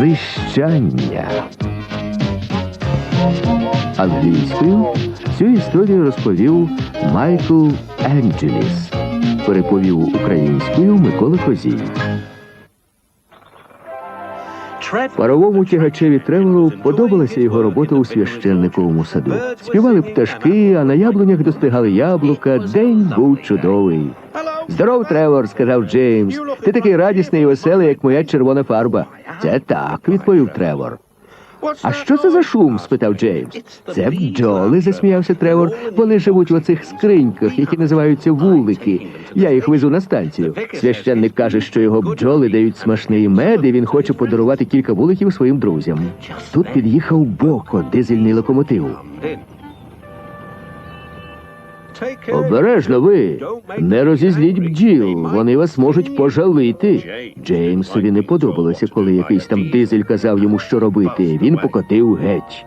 Вищання. Англійською цю історію розповів Майкл Енджеліс. Переповів українською Микола Козій. Паровому тягачеві Тревору подобалася його робота у священниковому саду. Співали пташки, а на яблунях достигали яблука. День був чудовий. Здоров, Тревор, сказав Джеймс. Ти такий радісний і веселий, як моя червона фарба. Це так, відповів Тревор. А що це за шум? спитав Джеймс. Це бджоли, засміявся Тревор. Вони живуть в оцих скриньках, які називаються вулики. Я їх везу на станцію. Священник каже, що його бджоли дають смачний мед, і він хоче подарувати кілька вуликів своїм друзям. Тут під'їхав Боко, дизельний локомотив. Обережно ви не розізліть бджіл, вони вас можуть пожалити. Джеймсові не подобалося, коли якийсь там дизель казав йому, що робити. Він покотив геть.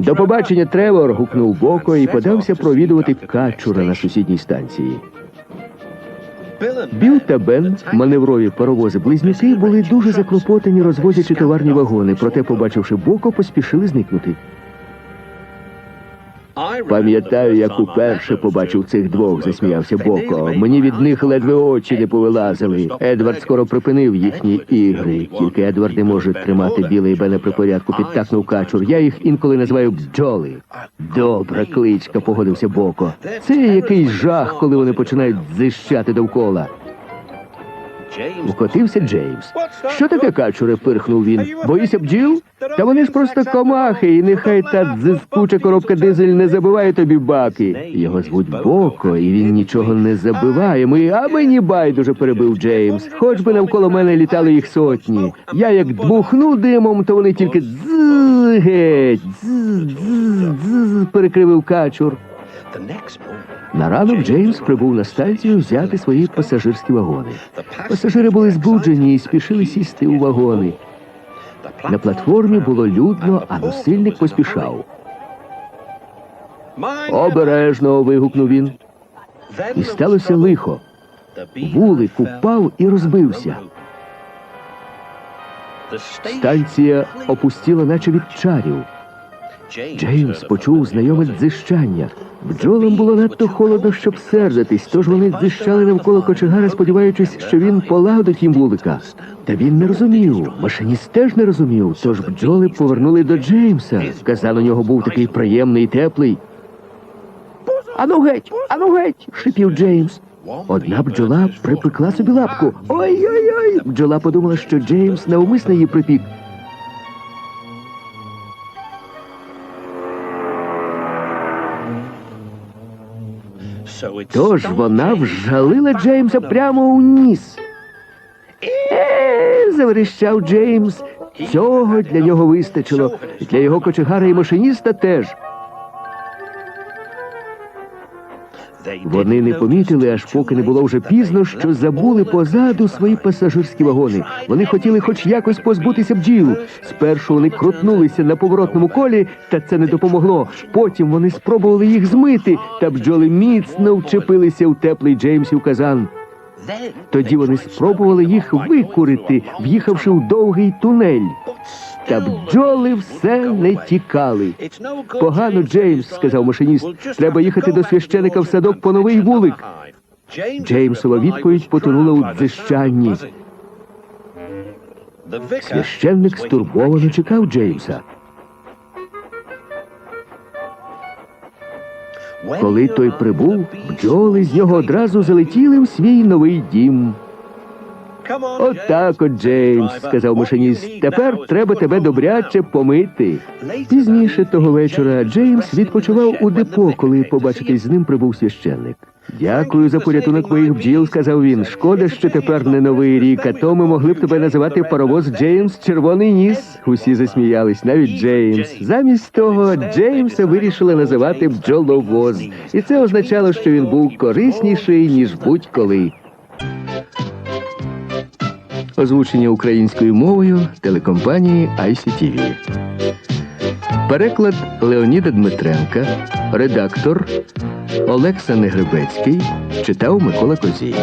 До побачення, Тревор. гукнув Боко і подався провідувати качура на сусідній станції. Біл та Бен, маневрові паровози близнюки, були дуже заклопотані, розвозячи товарні вагони, проте, побачивши Боко, поспішили зникнути. Пам'ятаю, як уперше побачив цих двох, засміявся Боко. Мені від них ледве очі не повилазили. Едвард скоро припинив їхні ігри. Тільки Едвард не може тримати білий Бена при порядку, підтакнув качур. Я їх інколи називаю бджоли. Добра кличка, погодився Боко. Це якийсь жах, коли вони починають зищати довкола. Укотився Джеймс. Що таке качуре? пирхнув він. Боїся бджіл? Та вони ж просто комахи, і нехай та дзискуча коробка дизель не забиває тобі баки. Його звуть Боко, і він нічого не забиває. Ми, а мені байдуже перебив Джеймс. Хоч би навколо мене літали їх сотні. Я як дмухну димом, то вони тільки дз геть, дз, дз, дз, перекривив качур. На ранок Джеймс прибув на станцію взяти свої пасажирські вагони. Пасажири були збуджені і спішили сісти у вагони. На платформі було людно, а носильник поспішав. Обережно. вигукнув він. І сталося лихо. Вулик упав і розбився. Станція опустіла, наче від чарів. Джеймс почув знайоме дзищання. Бджолам було надто холодно, щоб сердитись, тож вони дзищали навколо кочегара, сподіваючись, що він полагодить їм вулика. Та він не розумів. Машиніст теж не розумів, тож бджоли повернули до Джеймса. Казан у нього був такий приємний і теплий. Ану геть, ану геть, шипів Джеймс. Одна бджола припекла собі лапку. Ой-ой-ой. Бджола подумала, що Джеймс навмисно її припік. Тож вона вжалила Джеймса прямо у ніс. Е, заверещав Джеймс. Цього для нього вистачило. Для його кочегара і машиніста теж. Вони не помітили, аж поки не було вже пізно, що забули позаду свої пасажирські вагони. Вони хотіли хоч якось позбутися бджіл. Спершу вони крутнулися на поворотному колі, та це не допомогло. Потім вони спробували їх змити, та бджоли міцно вчепилися в теплий Джеймсів казан. Тоді вони спробували їх викурити, в'їхавши в довгий тунель. Та бджоли все не тікали. Погано, Джеймс, сказав машиніст. Треба їхати до священика в садок по новий вулик. Джеймсова відповідь потонула у дзищанні. Священник стурбовано чекав Джеймса. Коли той прибув, бджоли з нього одразу залетіли в свій новий дім. Отак от, Джеймс, сказав машиніст. Тепер треба тебе добряче помити. Пізніше того вечора Джеймс відпочивав у депо, коли побачитись з ним прибув священник. Дякую за порятунок моїх бджіл, сказав він. Шкода, що тепер не новий рік, а то ми могли б тебе називати паровоз Джеймс Червоний ніс. Усі засміялись, навіть Джеймс. Замість того Джеймса вирішили називати бджоловоз, і це означало, що він був корисніший ніж будь-коли. Озвучення українською мовою телекомпанії ICTV. Переклад Леоніда Дмитренка, редактор Олекса Негребецький читав Микола Козій.